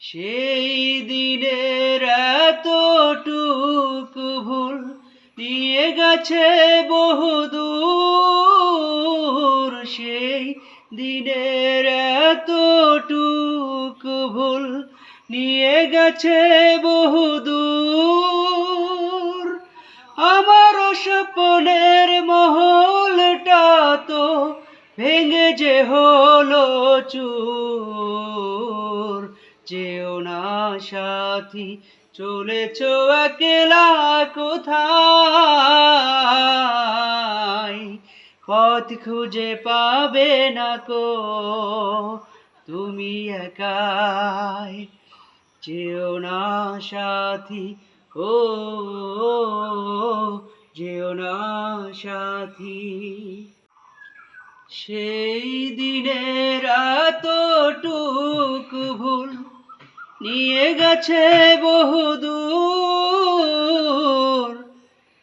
সেই দিনের এতটুকু ভুল নিয়ে গেছে বহুদূর সেই দিনের এতটুকু ভুল নিয়ে গেছে বহুদূর আমার স্বপ্নের মহলটা তো ভেঙে যে হলো চুর। যেও না সাথী, চলেছ একলা কোথায়? পথ খুঁজে পাবে না কো? তুমি একাই যেও না সাথী, ও, যেও না সাথী। সেই দিনের এতটুকু নিয়ে গেছে বহুদূর।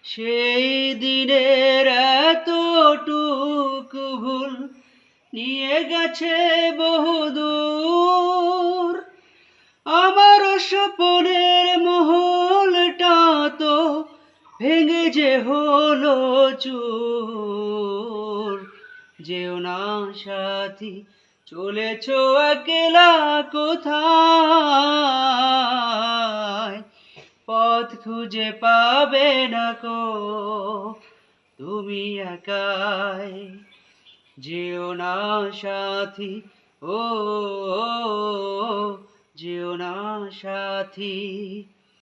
সেই দিনের এতটুকু ভুল নিয়ে গেছে বহুদূর। আমার স্বপনের মহলটা তো ভেঙে যে হলো চুর। যেও না সাথী চলেছ একলা কোথায় পথ খুঁজে পাবে না কো তুমি একাই যেও না সাথী ও যেও না সাথী